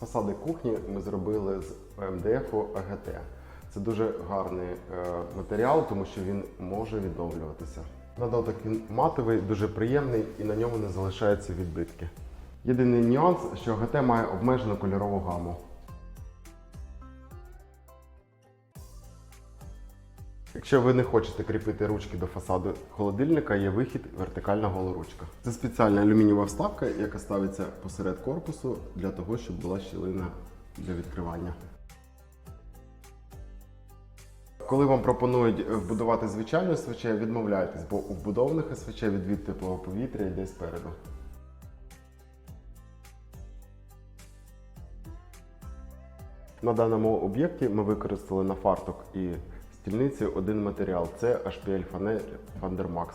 Фасади кухні ми зробили з МДФ АГТ. Це дуже гарний е, матеріал, тому що він може відновлюватися. На він матовий, дуже приємний і на ньому не залишаються відбитки. Єдиний нюанс, що АГТ має обмежену кольорову гаму. Якщо ви не хочете кріпити ручки до фасаду холодильника, є вихід вертикальна голоручка. Це спеціальна алюмінієва вставка, яка ставиться посеред корпусу для того, щоб була щілина для відкривання. Коли вам пропонують вбудувати звичайну СВЧ, відмовляйтесь, бо у вбудованих СВЧ відвід теплого повітря йде спереду. На даному об'єкті ми використали на фартук і стільниці один матеріал це HPL Фанель Vandermax.